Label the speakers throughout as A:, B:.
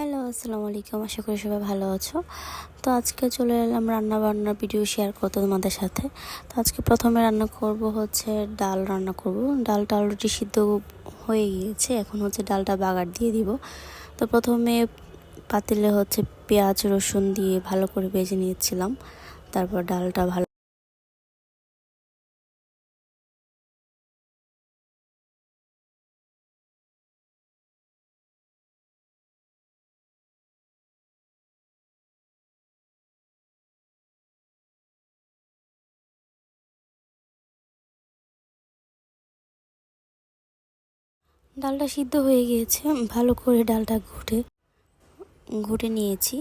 A: Hello, আসসালামু আলাইকুম। আশা করি সবাই ভালো আছো। তো আজকে চলে এলাম রান্না বান্নার ভিডিও শেয়ার করতে তোমাদের সাথে। তো আজকে প্রথমে রান্না করব হচ্ছে ডাল রান্না করব। ডালটা অলরেডি সিদ্ধ হয়ে গিয়েছে। এখন হচ্ছে ডালটা বাগার দিয়ে দিব। তো প্রথমে পাতিলে হচ্ছে পেঁয়াজ, রসুন দিয়ে ভালো করে ভেজে নিয়েছিলাম। তারপর ডালটা ভালো ডালটা সিদ্ধ হয়ে গিয়েছে, ভালো করে ডালটা ঘুটে ঘুটে নিয়েছি।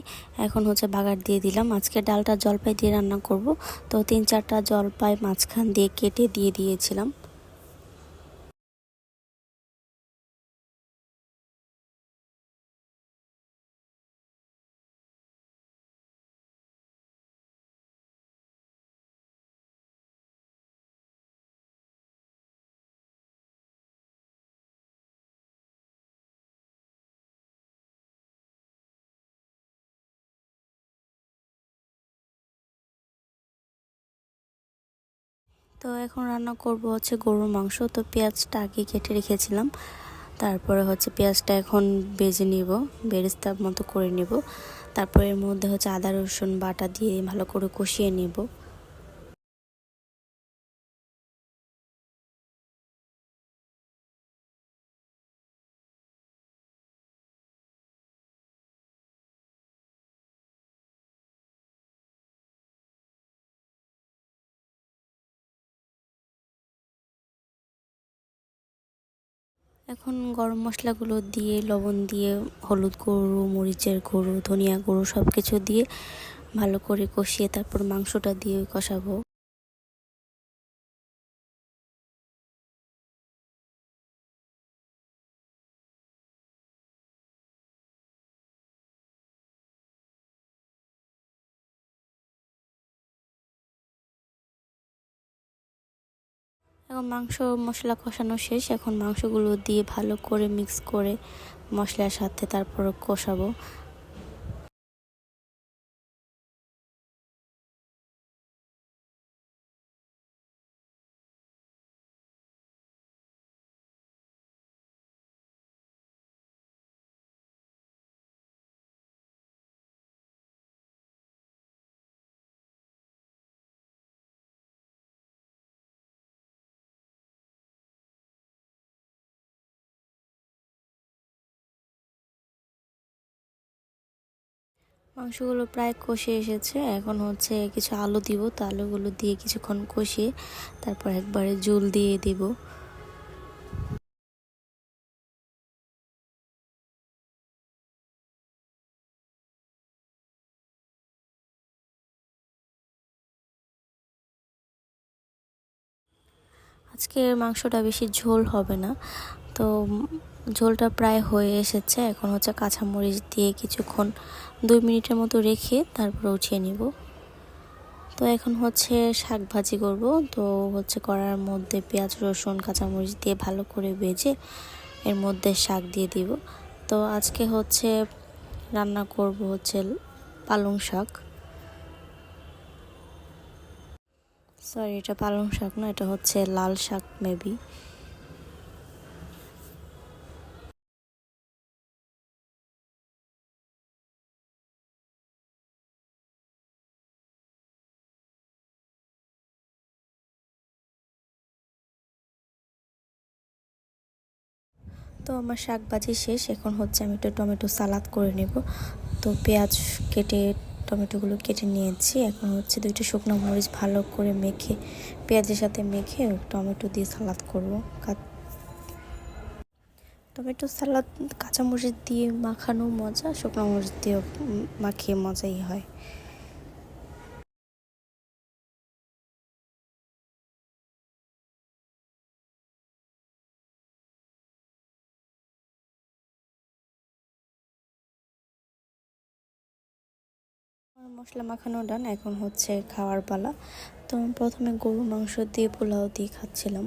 A: এখন হচ্ছে বাগার দিয়ে দিলাম। আজকে ডালটা জলপাই দিয়ে রান্না করব। তো তিন চারটা জলপাই মাঝখান দিয়ে কেটে দিয়ে দিয়েছিলাম। তো এখন রান্না করব হচ্ছে গরুর মাংস। তো পেঁয়াজটা আগে কেটে রেখেছিলাম। তারপরে হচ্ছে পেঁয়াজটা এখন বেজে নিব, বেরেস্তার মতো করে নেব। তারপরে এর মধ্যে হচ্ছে আদা, রসুন বাটা দিয়ে ভালো করে কষিয়ে নেব। এখন গরম মশলাগুলো দিয়ে, লবণ দিয়ে, হলুদ গুঁড়ো, মরিচের গুঁড়ো, ধনিয়া গুঁড়ো সব কিছু দিয়ে ভালো করে কষিয়ে তারপর মাংসটা দিয়ে কষাবো। এখন মাংস, মশলা কষানো শেষ। এখন মাংসগুলো দিয়ে ভালো করে মিক্স করে মশলার সাথে তারপর কষাবো। মাংসগুলো প্রায় কষে এসেছে। এখন হচ্ছে কিছু আলু দিব। তো আলুগুলো দিয়ে কিছুক্ষণ কষিয়ে তারপর একবারে জল দিয়ে দিব। আজকে মাংসটা বেশি ঝোল হবে না। তো ঝোলটা প্রায় হয়ে এসেছে। এখন হচ্ছে কাঁচামরিচ দিয়ে কিছুক্ষণ দুই মিনিটের মতো রেখে তারপর উঠিয়ে নিব। তো এখন হচ্ছে শাক ভাজি করব। তো হচ্ছে কড়ার মধ্যে পেঁয়াজ, রসুন, কাঁচামরিচ দিয়ে ভালো করে ভেজে এর মধ্যে শাক দিয়ে দিব। তো আজকে হচ্ছে রান্না করব হচ্ছে পালং শাক। সরি এটা পালং শাক না, এটা হচ্ছে লাল শাক মেবি তো আমার শাক ভাজি শেষ, এখন হচ্ছে আমি একটু টমেটো সালাদ করে নেব। তো পেঁয়াজ কেটে, টমেটোগুলো কেটে নিয়েছি। এখন হচ্ছে দুইটা শুকনো মরিচ ভালো করে মেখে, পেঁয়াজের সাথে মেখে টমেটো দিয়ে সালাদ করব। টমেটো সালাদ, কাঁচামরিচ দিয়ে মাখানো মজা, শুকনো মরিচ দিয়ে মাখিয়ে মজাই হয়। মশলা মাখানো ডান, এখন হচ্ছে খাওয়ার পালা। তো আমি প্রথমে গরুর মাংস দিয়ে পোলাও দিয়ে খাচ্ছিলাম।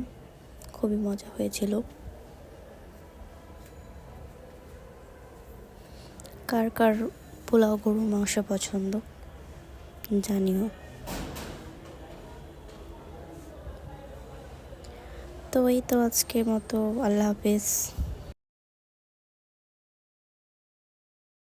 A: খুবই মজা হয়েছিল। কার কার পোলাও গরুর মাংস পছন্দ? জানিও। তো এই তো আজকের মতো, আল্লাহ হাফেজ।